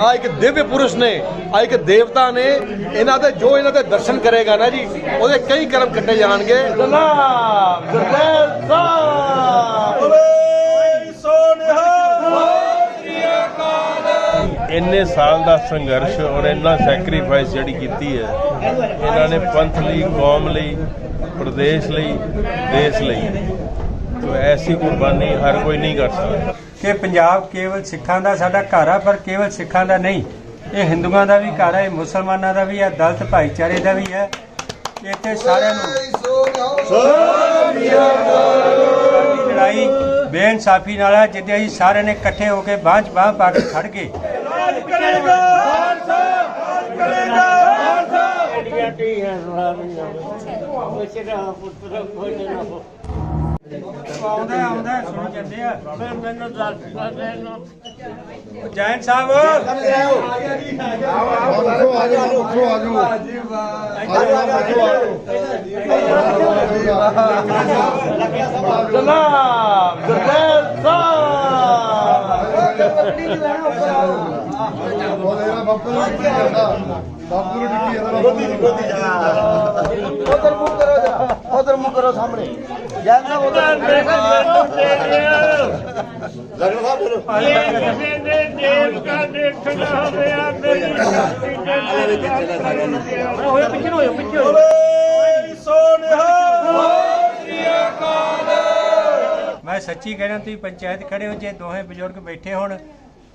ਆ ਇੱਕ ਦਿਵਯ ਪੁਰਸ਼ ਨੇ ਆ ਇੱਕ ਦੇਵਤਾ ਨੇ ਇਹਨਾਂ ਦੇ ਜੋ ਇਹਨਾਂ ਦੇ ਦਰਸ਼ਨ ਕਰੇਗਾ ਨਾ ਜੀ ਉਹਦੇ ਕਈ ਕਰਮ ਕੱਟੇ ਜਾਣਗੇ। ਜਨਾਬ ਜਰਨੈਲ ਸਾਹਿਬ। ਇੰਨੇ ਸਾਲ ਦਾ ਸੰਘਰਸ਼ ਔਰ ਇੰਨਾ ਸੈਕਰੀਫਾਈਸ ਜਿਹੜੀ ਕੀਤੀ ਹੈ ਇਹਨਾਂ ਨੇ ਪੰਥ ਲਈ ਕੌਮ ਲਈ ਪ੍ਰਦੇਸ਼ ਲਈ ਦੇਸ਼ ਲਈ। ਤੋ ਐਸੀ ਕੁਰਬਾਨੀ ਹਰ ਕੋਈ ਨਹੀਂ ਕਰ ਸਕਦਾ। ਕਿ ਪੰਜਾਬ ਕੇਵਲ ਸਿੱਖਾਂ ਦਾ ਸਾਡਾ ਘਰ ਆ ਪਰ ਕੇਵਲ ਸਿੱਖਾਂ ਦਾ ਨਹੀਂ। ਇਹ ਹਿੰਦੂਆਂ ਦਾ ਵੀ ਘਰ ਹੈ ਇਹ ਮੁਸਲਮਾਨਾਂ ਦਾ ਵੀ ਹੈ ਦਲਿਤ ਭਾਈਚਾਰੇ ਦਾ ਵੀ ਹੈ ਇੱਥੇ ਸਾਰਿਆਂ ਨੂੰ ਸਾਡੀ ਲੜਾਈ ਬੇਇਨਸਾਫੀ ਨਾਲ ਹੈ ਜਿੱਦੇ ਅਸੀਂ ਸਾਰਿਆਂ ਨੇ ਇਕੱਠੇ ਹੋ ਕੇ ਬਾਂਝ ਬਾਂਹ ਪਾ ਕੇ ਖੜ ਗਏ। ਆਉਂਦਾ ਆਉਂਦਾ ਸੁਣ ਜਾਂਦੇ ਆ। ਮੈਨੂੰ ਦੱਸ ਜੈਨ ਸਾਹਿਬ। ਜਨਾਬ ਜਰਨੈਲ ਸਾਹਿਬ। ਉਧਰ ਮੂੰਹ ਕਰੋ ਜਰਾ ਉਧਰ ਮੂੰਹ ਕਰੋ ਸਾਹਮਣੇ। ਜੈਨ ਸਾਹਿਬ ਉਧਰ ਲਗਨ ਸਾਹਿਬ ਫਿਰ। ਕਿਸੇ ਨੇ ਦੇਵਤਾ ਦੇਖਣਾ ਹੋਵੇ ਆ ਮੇਰੀ ਹੋਏ ਪਿੱਛੇ ਨੂੰ ਹੋਏ ਪਿੱਛੇ ਹੋਏ ਮੈਂ ਸੱਚੀ ਕਹਿਣਾ ਤੁਸੀਂ ਪੰਚਾਇਤ ਖੜੇ ਹੋ ਜੇ ਦੋਹੇ ਬਜ਼ੁਰਗ ਬੈਠੇ ਹੋਣ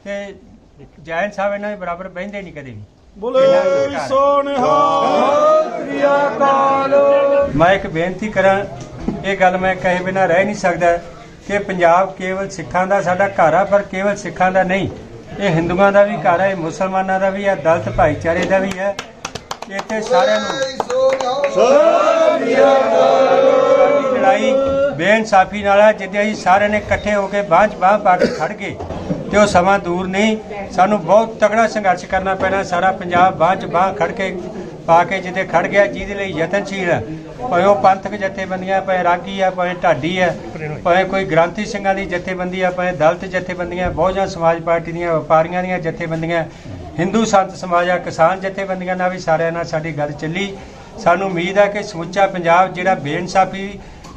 ਤੇ ਜੈਨ ਸਾਹਿਬ ਇਹਨਾਂ ਦੇ ਬਰਾਬਰ ਬਹਿੰਦੇ ਨਹੀਂ ਕਦੇ ਵੀ। ਬੋਲੇ ਮੈਂ ਇੱਕ ਬੇਨਤੀ ਕਰਾਂ ਇਹ ਗੱਲ ਮੈਂ ਕਹੇ ਬਿਨਾ ਰਹਿ ਨਹੀਂ ਸਕਦਾ ਕਿ ਪੰਜਾਬ ਕੇਵਲ ਸਿੱਖਾਂ ਦਾ ਸਾਡਾ ਘਰ ਆ ਪਰ ਕੇਵਲ ਸਿੱਖਾਂ ਦਾ ਨਹੀਂ। ਇਹ ਹਿੰਦੂਆਂ ਦਾ ਵੀ ਘਰ ਹੈ ਇਹ ਮੁਸਲਮਾਨਾਂ ਦਾ ਵੀ ਹੈ ਦਲਿਤ ਭਾਈਚਾਰੇ ਦਾ ਵੀ ਹੈ ਇੱਥੇ ਸਾਰਿਆਂ ਨੂੰ ਸਾਡੀ ਲੜਾਈ ਬੇਇਨਸਾਫੀ ਨਾਲ ਹੈ ਜਿੱਦੇ ਅਸੀਂ ਸਾਰਿਆਂ ਨੇ ਇਕੱਠੇ ਹੋ ਕੇ ਬਾਂਝ ਬਾਂਹ ਪਾ ਕੇ ਖੜ ਗਏ ਤੇ ਉਹ ਸਮਾਂ ਦੂਰ ਨਹੀਂ। ਸਾਨੂੰ ਬਹੁਤ ਤਕੜਾ ਸੰਘਰਸ਼ ਕਰਨਾ ਪੈਣਾ ਸਾਰਾ ਪੰਜਾਬ ਬਾਂਝ ਬਾਂਹ ਖੜ ਕੇ ਪਾ ਕੇ ਜਿੱਦੇ ਖੜ ਗਿਆ, ਜਿਹਦੇ ਲਈ ਯਤਨਸ਼ੀਲ ਹੈ। ਭਾਵੇਂ ਉਹ ਪੰਥਕ ਜਥੇਬੰਦੀਆਂ, ਭਾਵੇਂ ਰਾਗੀ ਆ, ਭਾਵੇਂ ਢਾਡੀ ਹੈ ਭਾਵੇਂ ਕੋਈ ਗ੍ਰਾਂਤੀ ਸਿੰਘਾਂ ਦੀ ਜਥੇਬੰਦੀ ਆ, ਭਾਵੇਂ ਦਲਤ ਜਥੇਬੰਦੀਆਂ ਬਹੁਜਨ ਸਮਾਜ ਪਾਰਟੀ ਦੀਆਂ, ਵਪਾਰੀਆਂ ਦੀਆਂ ਜਥੇਬੰਦੀਆਂ, ਹਿੰਦੂ ਸੰਤ ਸਮਾਜ ਆ, ਕਿਸਾਨ ਜਥੇਬੰਦੀਆਂ ਨਾਲ ਵੀ ਸਾਰਿਆਂ ਨਾਲ ਸਾਡੀ ਗੱਲ ਚੱਲੀ। ਸਾਨੂੰ ਉਮੀਦ ਹੈ ਕਿ ਸਮੁੱਚਾ ਪੰਜਾਬ ਜਿਹੜਾ ਬੇਇਨਸਾਫੀ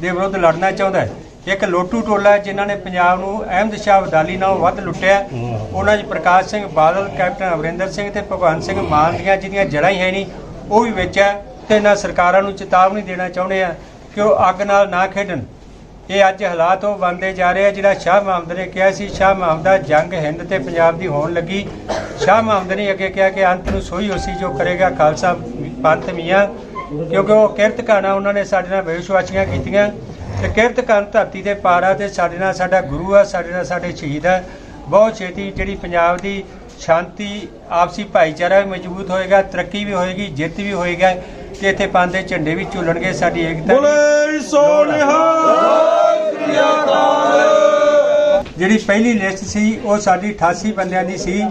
ਦੇ ਵਿਰੁੱਧ ਲੜਨਾ ਚਾਹੁੰਦਾ ਹੈ, ਇੱਕ ਲੋਟੂ ਟੋਲਾ ਹੈ ਜਿਨ੍ਹਾਂ ਨੇ ਪੰਜਾਬ ਨੂੰ ਅਹਿਮਦ ਸ਼ਾਹ ਅਬਦਾਲੀ ਨਾਲੋਂ ਵੱਧ ਲੁੱਟਿਆ। ਉਹਨਾਂ 'ਚ ਪ੍ਰਕਾਸ਼ ਸਿੰਘ ਬਾਦਲ, ਕੈਪਟਨ ਅਮਰਿੰਦਰ ਸਿੰਘ ਤੇ ਭਗਵੰਤ ਸਿੰਘ ਮਾਨ ਦੀਆਂ ਜਿਹਦੀਆਂ ਜੜ੍ਹਾਂ ਹੀ ਹੈ ਨਹੀਂ ਉਹ ਵੀ ਵਿੱਚ ਹੈ ਤੇ ਇਹਨਾਂ ਸਰਕਾਰਾਂ ਨੂੰ ਚੇਤਾਵਨੀ ਦੇਣਾ ਚਾਹੁੰਦੇ ਆ ਕਿ ਉਹ ਅੱਗ ਨਾਲ ਨਾ ਖੇਡਣ। ਇਹ ਅੱਜ ਹਾਲਾਤ ਉਹ ਬਣਦੇ ਜਾ ਰਹੇ ਆ ਜਿਹੜਾ ਸ਼ਾਹ ਮੁਹੰਮਦ ਨੇ ਕਿਹਾ ਸੀ, ਸ਼ਾਹ ਮੁਹੰਮਦ ਦਾ ਜੰਗ ਹਿੰਦ ਤੇ ਪੰਜਾਬ ਦੀ ਹੋਣ ਲੱਗੀ। ਸ਼ਾਹ ਮੁਹੰਮਦ ਨੇ ਅੱਗੇ ਕਿਹਾ ਕਿ ਅੰਤ ਨੂੰ ਸੋਈ ਹੋਸੀ ਜੋ ਕਰੇਗਾ ਖਾਲਸਾ ਪੰਥ ਮੀਆਂ, ਕਿਉਂਕਿ ਉਹ ਕਿਰਤ ਕਾਣਾ ਉਹਨਾਂ ਨੇ ਸਾਡੇ ਨਾਲ ਵਿਸ਼ਵਾਸੀਆਂ ਕੀਤੀਆਂ। ਤੇ ਕਿਰਤ ਕਰਨ ਧਰਤੀ ਦੇ ਪਾਰਾ ਤੇ ਸਾਡੇ ਨਾਲ ਸਾਡਾ ਗੁਰੂ ਆ, ਸਾਡੇ ਨਾਲ ਸਾਡੇ ਸ਼ਹੀਦ ਆ। ਬਹੁਤ ਛੇਤੀ ਜਿਹੜੀ ਪੰਜਾਬ ਦੀ ਸ਼ਾਂਤੀ ਆਪਸੀ ਭਾਈਚਾਰਾ ਵੀ ਮਜ਼ਬੂਤ ਹੋਏਗਾ ਤਰੱਕੀ ਵੀ ਹੋਏਗੀ ਜਿੱਤ ਵੀ ਹੋਏਗਾ ਤੇ ਇੱਥੇ ਪਾਉਂਦੇ ਝੰਡੇ ਵੀ ਝੂਲਣਗੇ ਸਾਡੀ ਏਕਤਾ ਬੋਲੇ ਜਿਹੜੀ ਪਹਿਲੀ ਲਿਸਟ ਸੀ ਉਹ ਸਾਡੀ 88 ਬੰਦਿਆਂ ਦੀ ਸੀ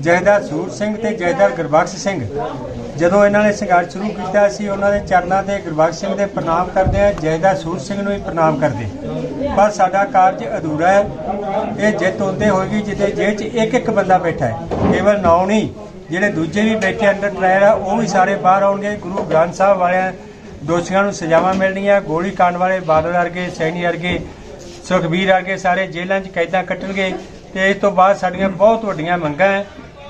ਜਹਦਰ ਸੂਰ ਸਿੰਘ ਤੇ ਜਹਦਰ ਗੁਰਬਖਸ਼ ਸਿੰਘ। ਜਦੋਂ ਇਹਨਾਂ ਨੇ ਸੰਘਰਸ਼ ਸ਼ੁਰੂ ਕੀਤਾ ਸੀ ਉਹਨਾਂ ਦੇ ਚਰਨਾਂ ਤੇ ਗੁਰਬਖਸ਼ ਸਿੰਘ ਦੇ ਪ੍ਰਣਾਮ ਕਰਦੇ ਆ ਜਹਦਰ ਸੂਰ ਸਿੰਘ ਨੂੰ ਵੀ ਪ੍ਰਣਾਮ ਕਰਦੇ। ਪਰ ਸਾਡਾ ਕਾਰਜ ਅਧੂਰਾ ਹੈ। ਇਹ ਜਿੱਤ ਹੁੰਦੇ ਹੋਏਗੀ ਜਿੱਦੇ ਜੇਲ੍ਹ 'ਚ ਇੱਕ ਇੱਕ ਬੰਦਾ ਬੈਠਾ ਹੈ। ਕੇਵਲ ਨੌ ਨਹੀਂ ਜਿਹੜੇ ਦੂਜੇ ਵੀ ਬੈਠੇ ਅੰਡਰ ਟ੍ਰਾਇਲ ਆ ਉਹ ਵੀ ਸਾਰੇ ਬਾਹਰ ਆਉਣਗੇ। ਗੁਰੂ ਗ੍ਰੰਥ ਸਾਹਿਬ ਵਾਲਿਆਂ ਦੋਸ਼ੀਆਂ ਨੂੰ ਸਜ਼ਾਵਾਂ ਮਿਲਣੀਆਂ ਗੋਲੀ ਕਾਂਡ ਵਾਲੇ ਬਾਦਲ ਵਰਗੇ ਸੈਣੀ ਵਰਗੇ ਸੁਖਬੀਰ ਵਰਗੇ ਸਾਰੇ ਜੇਲ੍ਹਾਂ 'ਚ ਕੈਦਾਂ ਕੱਟਣਗੇ? ਤੇ ਇਸ ਤੋਂ ਬਾਅਦ ਸਾਡੀਆਂ ਬਹੁਤ ਵੱਡੀਆਂ ਮੰਗਾਂ ਹੈ।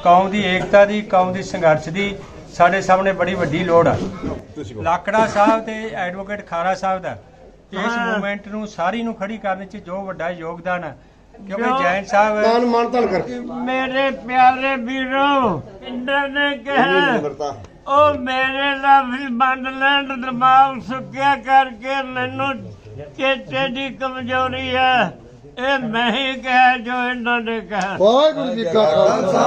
ਕੌਮ ਦੀ ਏਕਤਾ ਦੀ ਕੌਮ ਦੀ ਸੰਘਰਸ਼ ਦੀ ਸਾਡੇ ਸਾਹਮਣੇ ਬੜੀ ਵੱਡੀ ਲੋੜ ਆ। ਲਾਕੜਾ ਸਾਹਿਬ ਤੇ ਐਡਵੋਕੇਟ ਖਾਰਾ ਸਾਹਿਬ ਦਾ ਇਸ ਮੂਵਮੈਂਟ ਨੂੰ ਸਾਰੀ ਨੂੰ ਖੜੀ ਕਰਨ 'ਚ ਜੋ ਵੱਡਾ ਯੋਗਦਾਨ ਹੈ ਕਿਉਂਕਿ ਜੈਨ ਸਾਹਿਬ ਮਾਨ ਮਾਨਤਨ ਕਰ। ਮੇਰੇ ਪਿਆਰੇ ਵੀਰੋ ਇੰਦਰ ਨੇ ਕਿਹਾ ਉਹ ਮੇਰੇ ਲਫ਼ਜ਼ ਬੰਦ ਲੈਣ ਦਿਮਾਗ ਸੁੱਕਿਆ ਕਰਕੇ ਮੈਨੂੰ ਚੇਤੇ ਦੀ ਕਮਜ਼ੋਰੀ ਹੈ ਇਹ ਮੈਂ ਹੀ ਕਿਹਾ ਜੋ ਇਹਨਾਂ ਨੇ ਕਿਹਾ। ਵਾਹਿਗੁਰੂ ਜੀ ਕਾ ਖਾਲਸਾ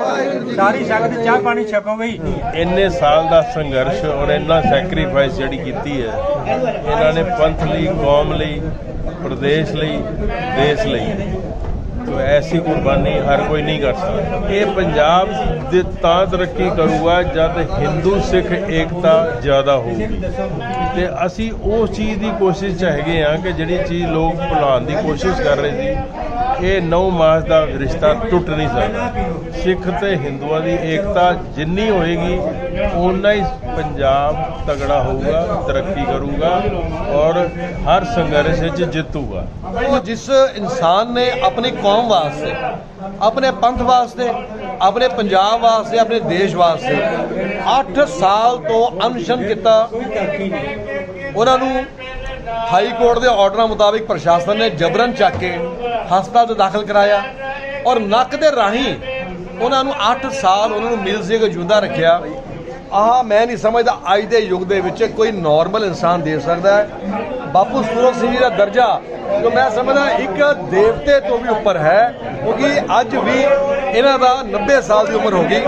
ਵਾਹਿਗੁਰੂ ਜੀ ਸਾਰੀ ਸੰਗਤ ਚਾਹ ਪਾਣੀ ਛਕੋ ਗਈ ਇੰਨੇ ਸਾਲ ਦਾ ਸੰਘਰਸ਼ ਔਰ ਇੰਨਾ ਸੈਕਰੀਫਾਈਸ ਜਿਹੜੀ ਕੀਤੀ ਹੈ ਇਹਨਾਂ ਨੇ ਪੰਥ ਲਈ ਕੌਮ ਲਈ ਪ੍ਰਦੇਸ਼ ਲਈ ਦੇਸ਼ ਲਈ। ਤੋ ਐਸੀ ਕੁਰਬਾਨੀ ਹਰ ਕੋਈ ਨਹੀਂ ਕਰ ਸਕਦਾ। ਇਹ ਪੰਜਾਬ ਦੇ ਤਾਂ ਤਰੱਕੀ ਕਰੂਗਾ ਜਦ ਹਿੰਦੂ, ਸਿੱਖ, ਏਕਤਾ ਜ਼ਿਆਦਾ ਹੋਊਗੀ। ਤੇ ਅਸੀਂ ਉਸ ਚੀਜ਼ ਦੀ ਕੋਸ਼ਿਸ਼ 'ਚ ਹੈਗੇ ਆ ਕਿ ਜਿਹੜੀ ਚੀਜ਼ ਲੋਕ ਭੁਲਾਉਣ ਦੀ ਕੋਸ਼ਿਸ਼ ਕਰ ਰਹੇ ਸੀ, ਇਹ ਨੌ ਮਾਸ ਦਾ ਰਿਸ਼ਤਾ ਟੁੱਟ ਨਹੀਂ ਸਕਦਾ। ਸਿੱਖ ਤੇ ਹਿੰਦੂਆਂ ਦੀ ਏਕਤਾ ਜਿੰਨੀ ਹੋਏਗੀ ਓਨਾ ਹੀ ਪੰਜਾਬ ਤਗੜਾ ਹੋਊਗਾ, ਤਰੱਕੀ ਕਰੂਗਾ ਔਰ ਹਰ ਸੰਘਰਸ਼ ਵਿੱਚ ਜਿੱਤੂਗਾ। ਉਹ ਜਿਸ ਇਨਸਾਨ ਨੇ ਆਪਣੀ ਕੌਮ ਵਾਸਤੇ, ਆਪਣੇ ਪੰਥ ਵਾਸਤੇ, ਆਪਣੇ ਪੰਜਾਬ ਵਾਸਤੇ, ਆਪਣੇ ਦੇਸ਼ ਵਾਸਤੇ 8 ਸਾਲ ਤੋਂ ਅਨਸ਼ਨ ਕੀਤਾ। ਉਹਨਾਂ ਨੂੰ ਹਾਈ ਕੋਰਟ ਦੇ ਆਰਡਰਾਂ ਮੁਤਾਬਿਕ ਪ੍ਰਸ਼ਾਸਨ ਨੇ ਜਬਰਨ ਚੱਕ ਕੇ ਹਸਪਤਾਲ 'ਚ ਦਾਖਲ ਕਰਾਇਆ ਔਰ ਨੱਕ ਦੇ ਰਾਹੀਂ ਉਹਨਾਂ ਨੂੰ 8 ਸਾਲ ਉਹਨਾਂ ਨੂੰ ਮਿਲ ਕੇ ਜਿਉਂਦਾ ਰੱਖਿਆ। ਆਹ ਮੈਂ ਨਹੀਂ ਸਮਝਦਾ ਅੱਜ ਦੇ ਯੁੱਗ ਦੇ ਵਿੱਚ ਕੋਈ ਨਾਰਮਲ ਇਨਸਾਨ ਦੇ ਸਕਦਾ ਹੈ। ਬਾਪੂ ਸੂਰਜ ਸਿੰਘ ਜੀ ਦਾ ਦਰਜਾ, ਜੋ ਮੈਂ ਸਮਝਦਾ ਇੱਕ ਦੇਵਤੇ ਤੋਂ ਵੀ ਉੱਪਰ ਹੈ, ਕਿਉਂਕਿ ਅੱਜ ਵੀ ਇਹਨਾਂ ਦਾ 90 ਸਾਲ ਦੀ ਉਮਰ ਹੋ ਗਈ।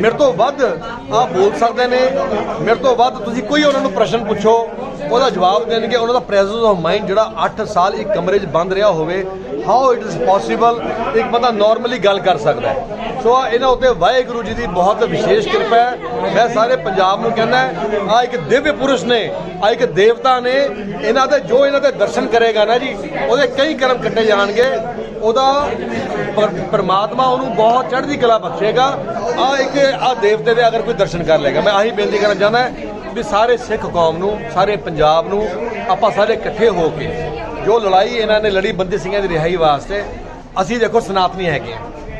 ਮੇਰੇ ਤੋਂ ਵੱਧ ਆ ਬੋਲ ਸਕਦੇ ਨੇ। ਮੇਰੇ ਤੋਂ ਵੱਧ ਤੁਸੀਂ ਕੋਈ ਉਹਨਾਂ ਨੂੰ ਪ੍ਰਸ਼ਨ ਪੁੱਛੋ, ਉਹਦਾ ਜਵਾਬ ਦੇਣਗੇ। ਉਹਨਾਂ ਦਾ ਪ੍ਰੈਜ਼ੈਂਸ ਆਫ ਮਾਈਂਡ ਜਿਹੜਾ 8 ਸਾਲ ਇੱਕ ਕਮਰੇ 'ਚ ਬੰਦ ਰਿਹਾ ਹੋਵੇ ਹਾਊ ਇਟ ਇਜ਼ ਪੋਸੀਬਲ ਇੱਕ ਬੰਦਾ ਨਾਰਮਲੀ ਗੱਲ ਕਰ ਸਕਦਾ ਹੈ। ਸੋ ਇਹਨਾਂ ਉੱਤੇ ਵਾਹਿਗੁਰੂ ਜੀ ਦੀ ਬਹੁਤ ਵਿਸ਼ੇਸ਼ ਕਿਰਪਾ ਹੈ। ਮੈਂ ਸਾਰੇ ਪੰਜਾਬ ਨੂੰ ਕਹਿੰਦਾ ਆ ਇੱਕ ਦਿਵਯ ਪੁਰਸ਼ ਨੇ ਆ ਇੱਕ ਦੇਵਤਾ ਨੇ, ਇਹਨਾਂ ਦੇ ਜੋ ਇਹਨਾਂ ਦੇ ਦਰਸ਼ਨ ਕਰੇਗਾ ਨਾ ਜੀ, ਉਹਦੇ ਕਈ ਕਰਮ ਕੱਟੇ ਜਾਣਗੇ। ਉਹਦਾ ਪਰਮਾਤਮਾ ਉਹਨੂੰ ਬਹੁਤ ਚੜ੍ਹਦੀ ਕਲਾ ਬਖਸ਼ੇਗਾ। ਆ ਇੱਕ ਆ ਦੇਵਤੇ ਦੇ ਅਗਰ ਕੋਈ ਦਰਸ਼ਨ ਕਰ ਲੇਗਾ ਮੈਂ ਆਹੀ ਬੇਨਤੀ ਕਰਨਾ ਚਾਹੁੰਦਾ ਵੀ ਸਾਰੇ ਸਿੱਖ ਕੌਮ ਨੂੰ, ਸਾਰੇ ਪੰਜਾਬ ਨੂੰ, ਆਪਾਂ ਸਾਰੇ ਇਕੱਠੇ ਹੋ ਕੇ ਜੋ ਲੜਾਈ ਇਹਨਾਂ ਨੇ ਲੜੀ ਬੰਦੀ ਸਿੰਘਾਂ ਦੀ ਰਿਹਾਈ ਵਾਸਤੇ, ਅਸੀਂ ਦੇਖੋ ਸਨਾਤਨੀ ਹੈਗੇ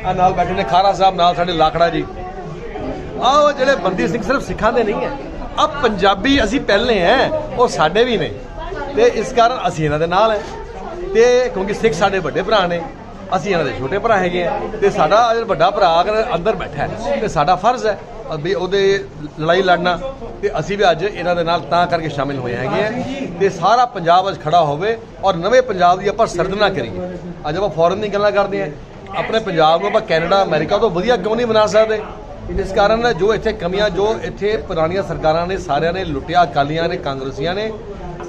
ਆ। ਨਾਲ ਬੈਠੇ ਨੇ ਖਾਰਾ ਸਾਹਿਬ, ਨਾਲ ਸਾਡੇ ਲਾਖੜਾ ਜੀ। ਆਹ ਜਿਹੜੇ ਬੰਦੀ ਸਿੰਘ ਸਿਰਫ ਸਿੱਖਾਂ ਦੇ ਨਹੀਂ ਹੈ। ਆ ਪੰਜਾਬੀ ਅਸੀਂ ਪਹਿਲੇ ਹੈ, ਉਹ ਸਾਡੇ ਵੀ ਨੇ। ਤੇ ਇਸ ਕਾਰਨ ਅਸੀਂ ਇਹਨਾਂ ਦੇ ਨਾਲ ਹੈ। ਤੇ ਕਿਉਂਕਿ ਸਿੱਖ ਸਾਡੇ ਵੱਡੇ ਭਰਾ ਨੇ, ਅਸੀਂ ਇਹਨਾਂ ਦੇ ਛੋਟੇ ਭਰਾ ਹੈਗੇ ਆ। ਤੇ ਸਾਡਾ ਜਿਹੜਾ ਵੱਡਾ ਭਰਾ ਅਗਰ ਅੰਦਰ ਬੈਠਾ ਹੈ, ਤੇ ਸਾਡਾ ਫਰਜ਼ ਹੈ ਵੀ ਉਹਦੇ ਲੜਾਈ ਲੜਨਾ ਤੇ ਅਸੀਂ ਵੀ ਅੱਜ ਇਹਨਾਂ ਦੇ ਨਾਲ ਤਾਂ ਕਰਕੇ ਸ਼ਾਮਿਲ ਹੋਏ ਹੈਗੇ ਆ। ਤੇ ਸਾਰਾ ਪੰਜਾਬ ਅੱਜ ਖੜਾ ਹੋਵੇ ਔਰ ਨਵੇਂ ਪੰਜਾਬ ਦੀ ਆਪਾਂ ਸਰਦਨਾ ਕਰੀਏ। ਅੱਜ ਆਪਾਂ ਫੋਰਨ ਦੀ ਗੱਲਾਂ ਕਰਦੇ ਆ। ਆਪਣੇ ਪੰਜਾਬ ਨੂੰ ਆਪਾਂ ਕੈਨੇਡਾ, ਅਮਰੀਕਾ ਤੋਂ ਵਧੀਆ ਕਿਉਂ ਨਹੀਂ ਬਣਾ ਸਕਦੇ? ਇਸ ਕਾਰਨ ਜੋ ਇੱਥੇ ਕਮੀਆਂ, ਜੋ ਇੱਥੇ ਪੁਰਾਣੀਆਂ ਸਰਕਾਰਾਂ ਨੇ, ਸਾਰਿਆਂ ਨੇ ਲੁੱਟਿਆ, ਅਕਾਲੀਆਂ ਨੇ, ਕਾਂਗਰਸੀਆਂ ਨੇ,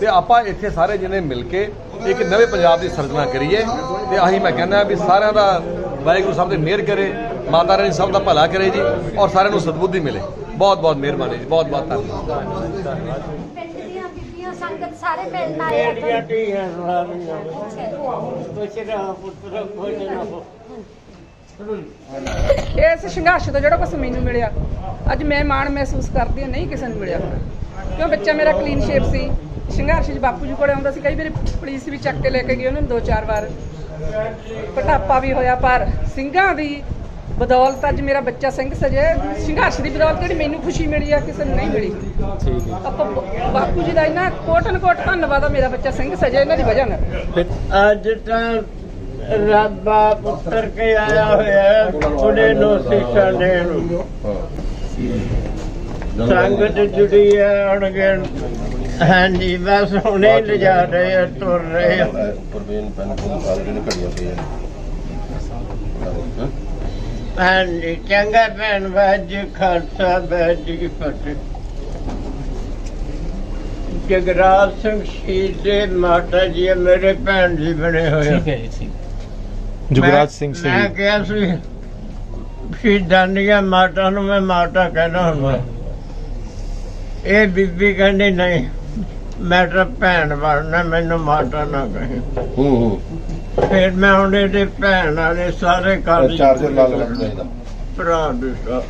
ਤੇ ਆਪਾਂ ਇੱਥੇ ਸਾਰੇ ਜਿਹਨੇ ਮਿਲ ਕੇ ਇੱਕ ਨਵੇਂ ਪੰਜਾਬ ਦੀ ਸਰਜਨਾ ਕਰੀਏ। ਤੇ ਆਹੀ ਮੈਂ ਕਹਿੰਦਾ ਵੀ ਸਾਰਿਆਂ ਦਾ ਵਾਹਿਗੁਰੂ ਸਾਹਿਬ ਤੇ ਮਿਹਰ ਕਰੇ। ਮਾਤਾ ਰਾਣੀ ਸਭ ਦਾ ਭਲਾ ਕਰੇ ਜੀ ਔਰ ਸਾਰਿਆਂ ਨੂੰ ਸਦਬੁੱਧੀ ਮਿਲੇ। ਬਹੁਤ ਬਹੁਤ ਮਿਹਰਬਾਨੀ ਜੀ, ਬਹੁਤ ਬਹੁਤ ਧੰਨਵਾਦ। ਪਿੰਡ ਦੀਆਂ ਬੀਬੀਆਂ ਸੰਗਤ ਸਾਰੇ ਪਿੰਡ ਆਏ ਆ ਦੀਆਂ ਇਸ ਸੰਘਰਸ਼ ਤੋਂ ਜਿਹੜਾ ਕੁਛ ਮੈਨੂੰ ਮਿਲਿਆ, ਅੱਜ ਮੈਂ ਮਾਣ ਮਹਿਸੂਸ ਕਰਦੀ ਹਾਂ, ਨਹੀਂ ਕਿਸੇ ਨੂੰ ਮਿਲਿਆ। ਹੋਣਾ ਕਿਉਂ? ਬੱਚਾ ਮੇਰਾ ਕਲੀਨ ਸ਼ੇਪ ਸੀ। ਸੰਘਰਸ਼ 'ਚ ਬਾਪੂ ਜੀ ਕੋਲੇ ਆਉਂਦਾ ਸੀ, ਕਈ ਵਾਰੀ ਪੁਲਿਸ ਵੀ ਚੱਕ ਕੇ ਲੈ ਕੇ ਗਈ ਉਹਨਾਂ ਨੂੰ ਦੋ ਚਾਰ ਵਾਰ। ਪਟਾਪਾ ਵੀ ਹੋਇਆ, ਪਰ ਸਿੰਘਾਂ ਦੀ ਬਦੌਲਤ ਅੱਜ ਮੇਰਾ ਬੱਚਾ ਸਿੰਘ ਸਜਿਆ ਸੰਘਰਸ਼ ਦੀ ਬਦੌਲਤ ਜਿਹੜੀ ਮੈਨੂੰ ਖੁਸ਼ੀ ਮਿਲੀ ਆ ਕਿਸੇ ਨੂੰ ਨਹੀਂ ਮਿਲੀ। ਠੀਕ ਹੈ। ਆਪਾਂ ਬ- ਬਾਪੂ ਜੀ ਦਾ ਇੰਨਾ ਕੋਟਨ ਕੋਟ ਧੰਨਵਾਦ ਆ ਮੇਰਾ ਬੱਚਾ ਸਿੰਘ ਸਜਿਆ ਇਹਨਾਂ ਦੀ ਵਜ੍ਹਾ ਨਾਲ। ਅੱਜ ਤਾਂ ਰੱਬਾ ਪੁੱਤਰ ਕੇ ਆਇਆ ਹੋਇਆ ਹੈ, ਉਹਨੇ ਨੂੰ ਸਿੱਖਿਆ ਦੇਣ ਨੂੰ। ਸੰਗਤ ਜੁੜੀ ਹੈ ਅਣਗੇ ਹਾਂਜੀ ਬਸ ਹੁਣੇ ਲਿਜਾ ਰਹੇ ਆ ਤੁਰ ਰਹੇ ਆ। ਪ੍ਰਵੀਨ ਪੈਨ ਕੋਲ ਸਾਰੇ ਨੇ ਘੜੀਆਂ ਪਈਆਂ ਹਾਂਜੀ ਚੰਗਾ ਭੈਣ ਬਾਜ ਖਾਲਸਾ ਬਾਜ ਕੀ ਫਤਿਹ। ਜਗਰਾਜ ਸਿੰਘ ਸ਼ਹੀਦ ਦੇ ਮਾਤਾ ਜੀ ਮੇਰੇ ਭੈਣ ਜੀ ਬਣੇ ਹੋਏ ਆ। ਜੁਗਰਾਜ ਸਿੰਘ ਮੈਂ- ਮੈਂ ਕਿਹਾ ਸੀ ਸ਼ਹੀਦਾਂ ਦੀਆਂ ਮਾਤਾ ਨੂੰ ਮੈਂ ਮਾਤਾ ਕਹਿਣਾ ਹੁੰਦਾ ਇਹ ਬੀਬੀ ਕਹਿੰਦੀ ਨਹੀਂ ਮੈਂ ਤਾਂ ਭੈਣ ਬਣਨਾ ਮੈਨੂੰ ਮਾਤਾ ਨਾ ਕਹੇ। ਹੂੰ ਹੂੰ। ਫਿਰ ਮੈਂ ਹੁਣ ਇਹਦੇ ਭੈਣ ਵਾਲੇ ਸਾਰੇ ਕਾਲਜ ਚਾਰਜਰ ਲਾ ਲੈਣਾ ਭਰਾ ਦੇ ਸਭ